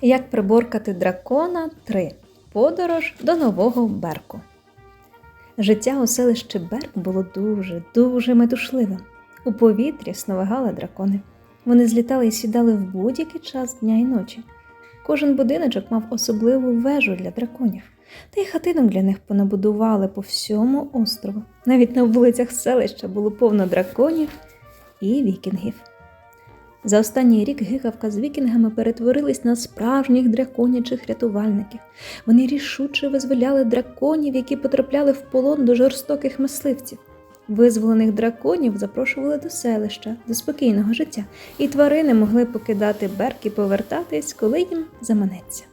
Як приборкати дракона 3. Подорож до нового Берку. Життя у селищі Берк було дуже, дуже метушливим. У повітрі сновигали дракони. Вони злітали і сідали в будь-який час дня і ночі. Кожен будиночок мав особливу вежу для драконів, та й хатинок для них понабудували по всьому острову. Навіть на вулицях селища було повно драконів і вікінгів. За останній рік гикавка з вікінгами перетворились на справжніх драконячих рятувальників. Вони рішуче визволяли драконів, які потрапляли в полон до жорстоких мисливців. Визволених драконів запрошували до селища, до спокійного життя, і тварини могли покидати берк і повертатись, коли їм заманеться.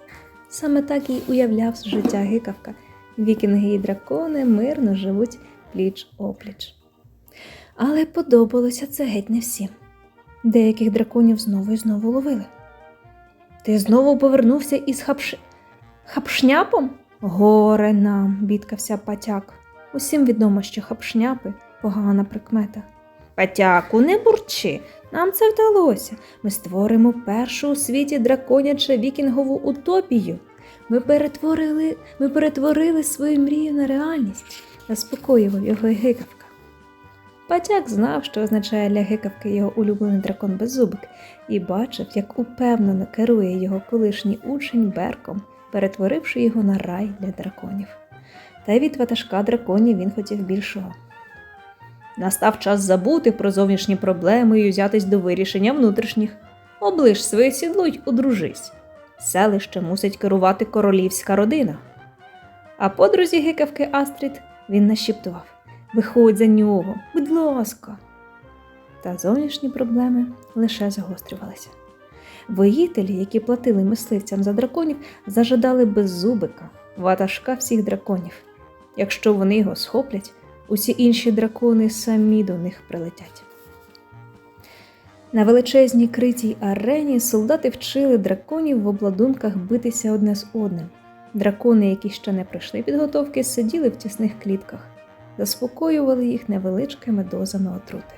Саме так і уявляв життя гикавка. Вікінги і дракони мирно живуть пліч опліч. Але подобалося це геть не всім. Деяких драконів знову і знову ловили. Ти знову повернувся із хапш... хапшняпом? Горе нам, бідкався патяк. Усім відомо, що хапшняпи погана прикмета. Патяку, не бурчи, нам це вдалося. Ми створимо першу у світі драконяче вікінгову утопію. Ми перетворили, ми перетворили свою мрію на реальність, заспокоював його гикавка. Патяк знав, що означає для гикавки його улюблений дракон Беззубик, і бачив, як упевнено керує його колишній учень Берком, перетворивши його на рай для драконів. Та й від ватажка драконів він хотів більшого. Настав час забути про зовнішні проблеми і взятись до вирішення внутрішніх. Оближ своє сідло й одружись. Селище мусить керувати королівська родина. А подрузі гикавки Астрід він нашіптував Виходь за нього, будь ласка. Та зовнішні проблеми лише загострювалися. Воїтелі, які платили мисливцям за драконів, зажадали беззубика, ватажка всіх драконів. Якщо вони його схоплять, усі інші дракони самі до них прилетять. На величезній критій арені солдати вчили драконів в обладунках битися одне з одним. Дракони, які ще не пройшли підготовки, сиділи в тісних клітках, заспокоювали їх невеличкими дозами отрути.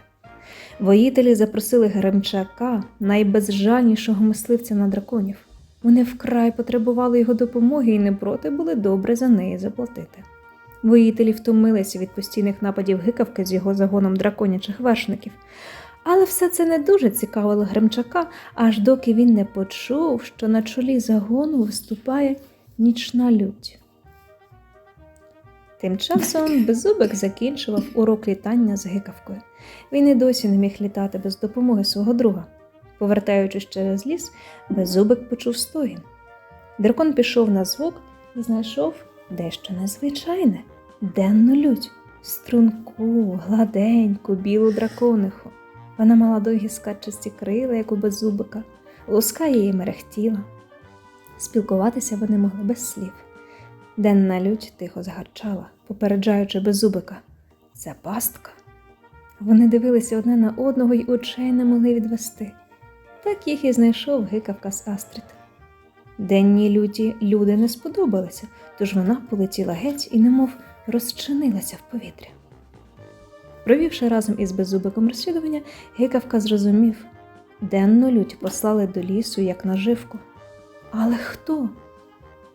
Воїтелі запросили Гремчака, найбезжальнішого мисливця на драконів. Вони вкрай потребували його допомоги і не проти були добре за неї заплатити. Воїтелі втомилися від постійних нападів гикавки з його загоном драконячих вершників. Але все це не дуже цікавило Гремчака, аж доки він не почув, що на чолі загону виступає нічна лють. Тим часом Беззубик закінчував урок літання з гикавкою. Він і досі не міг літати без допомоги свого друга. Повертаючись через ліс, Беззубик почув стогін. Дракон пішов на звук і знайшов дещо незвичайне денну лють, струнку, гладеньку, білу дракониху. Вона мала довгі скачасті крила, як у беззубика, луска її мерехтіла. Спілкуватися вони могли без слів. Денна лють тихо згарчала, попереджаючи беззубика. Це пастка. Вони дивилися одне на одного й очей не могли відвести. Так їх і знайшов гикавка з Астрид. Денній люті люди не сподобалися, тож вона полетіла геть і немов розчинилася в повітря. Провівши разом із беззубиком розслідування, гикавка зрозумів денну лють послали до лісу як наживку. Але хто?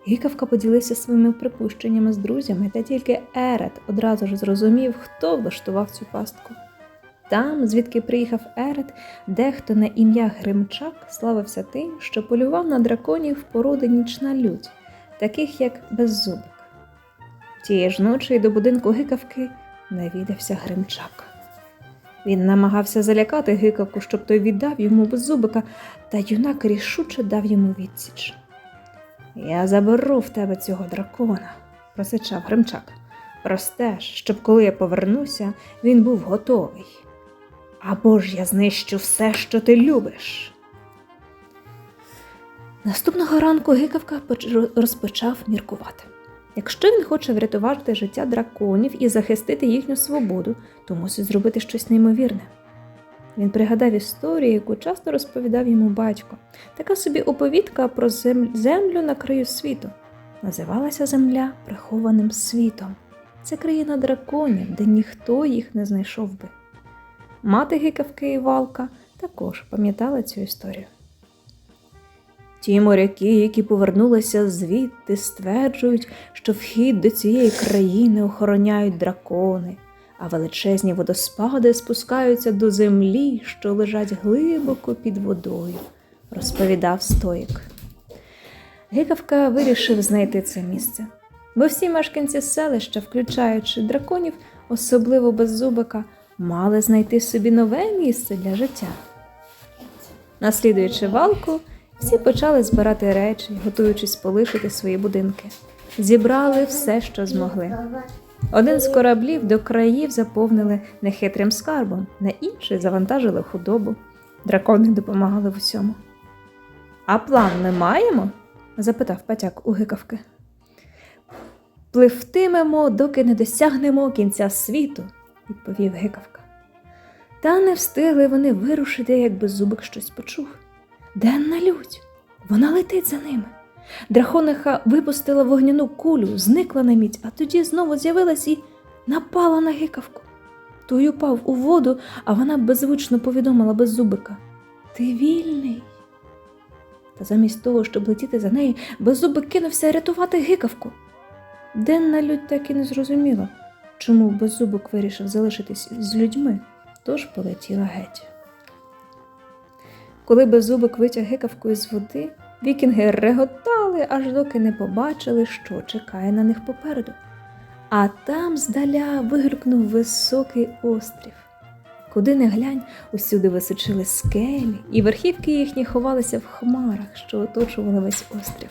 Гікавка поділився своїми припущеннями з друзями, та тільки Ерет одразу ж зрозумів, хто влаштував цю пастку. Там, звідки приїхав Ерет, дехто на ім'я Гримчак славився тим, що полював на драконів породи нічна лють, таких як Беззубик. Тієї ж ночі до будинку гикавки навідався Гримчак. Він намагався залякати гикавку, щоб той віддав йому беззубика, та юнак рішуче дав йому відсіч. Я заберу в тебе цього дракона, просичав Гримчак. Простеж, щоб коли я повернуся, він був готовий. Або ж я знищу все, що ти любиш. Наступного ранку гикавка поч- розпочав міркувати. Якщо він хоче врятувати життя драконів і захистити їхню свободу, то мусить зробити щось неймовірне. Він пригадав історію, яку часто розповідав йому батько. Така собі оповідка про землю на краю світу. Називалася земля прихованим світом. Це країна драконів, де ніхто їх не знайшов би. Мати гикавки і валка також пам'ятала цю історію. Ті моряки, які повернулися звідти, стверджують, що вхід до цієї країни охороняють дракони, а величезні водоспади спускаються до землі, що лежать глибоко під водою, розповідав стоїк. Гикавка вирішив знайти це місце, бо всі мешканці селища, включаючи драконів, особливо беззубика, мали знайти собі нове місце для життя. Наслідуючи валку, всі почали збирати речі, готуючись полишити свої будинки. Зібрали все, що змогли. Один з кораблів до країв заповнили нехитрим скарбом, на інший завантажили худобу. Дракони допомагали в усьому. А план ми маємо? запитав Патяк у гикавки. Пливтимемо, доки не досягнемо кінця світу, відповів гикавка. Та не встигли вони вирушити, як беззубик щось почув. Денна лють, вона летить за ними. Драхониха випустила вогняну кулю, зникла на мідь, а тоді знову з'явилась і напала на гикавку. Той упав у воду, а вона беззвучно повідомила беззубика Ти вільний. Та замість того, щоб летіти за нею, беззубик кинувся рятувати гикавку. Денна лють так і не зрозуміла, чому беззубик вирішив залишитись з людьми, тож полетіла геть. Коли беззубик витяг гикавку із води, вікінги реготали, аж доки не побачили, що чекає на них попереду. А там здаля вигулькнув високий острів. Куди не глянь, усюди височили скелі, і верхівки їхні ховалися в хмарах, що оточували весь острів.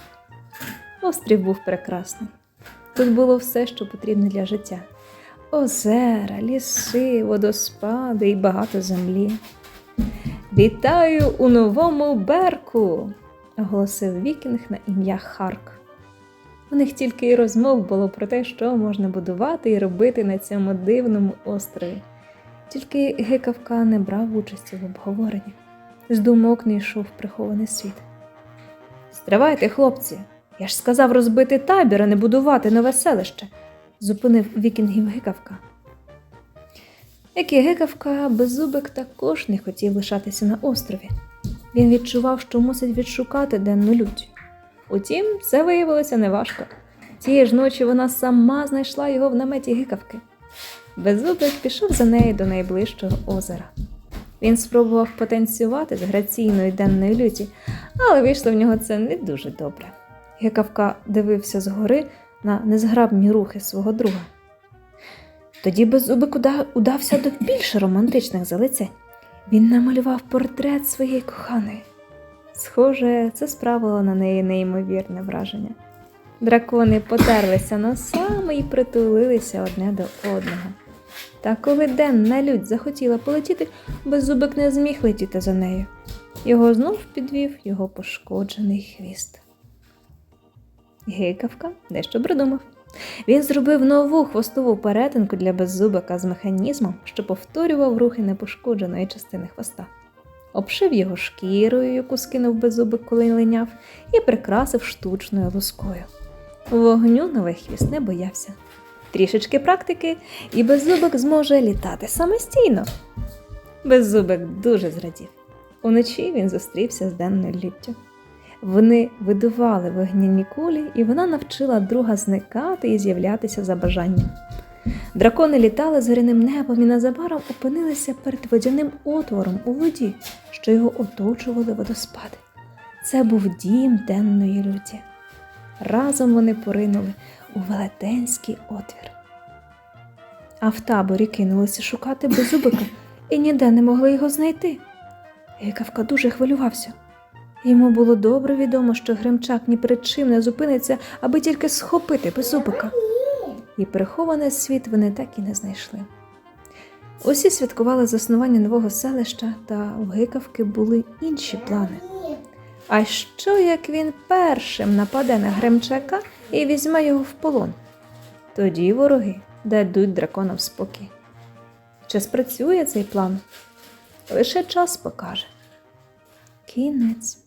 Острів був прекрасний. Тут було все, що потрібно для життя: озера, ліси, водоспади і багато землі. Вітаю у новому Берку, оголосив вікінг на ім'я Харк. У них тільки й розмов було про те, що можна будувати і робити на цьому дивному острові. Тільки Гикавка не брав участі в обговоренні. З думок не йшов прихований світ. Стривайте, хлопці, я ж сказав розбити табір, а не будувати нове селище, зупинив вікінгів Гикавка. Як і Гикавка, беззубик також не хотів лишатися на острові. Він відчував, що мусить відшукати денну лють. Утім, це виявилося неважко. Тієї ж ночі вона сама знайшла його в наметі гикавки. Беззубик пішов за нею до найближчого озера. Він спробував потанцювати з граційної денної люті, але вийшло в нього це не дуже добре. Гикавка дивився згори на незграбні рухи свого друга. Тоді беззубик удався до більш романтичних залицянь. Він намалював портрет своєї коханої. Схоже, це справило на неї неймовірне враження. Дракони потерлися носами і притулилися одне до одного. Та коли денна лють захотіла полетіти, беззубик не зміг летіти за нею. Його знов підвів його пошкоджений хвіст. Гикавка дещо придумав. Він зробив нову хвостову перетинку для беззубика з механізмом, що повторював рухи непошкодженої частини хвоста. Обшив його шкірою, яку скинув беззубик, коли линяв, і прикрасив штучною лускою. Вогню новий хвіст не боявся. Трішечки практики, і беззубик зможе літати самостійно. Беззубик дуже зрадів. Уночі він зустрівся з денною люттю. Вони видували вогняні кулі, і вона навчила друга зникати і з'являтися за бажанням. Дракони літали зоряним небом і незабаром опинилися перед водяним отвором у воді, що його оточували водоспади. Це був дім денної люті. Разом вони поринули у велетенський отвір. А в таборі кинулися шукати беззубика і ніде не могли його знайти. Гикавка дуже хвилювався. Йому було добре відомо, що Гримчак ні перед чим не зупиниться, аби тільки схопити беззубика. І прихований світ вони так і не знайшли. Усі святкували заснування нового селища, та у Гикавки були інші плани. А що як він першим нападе на Гремчака і візьме його в полон? Тоді вороги дадуть драконам спокій. Чи спрацює цей план? Лише час покаже. Кінець.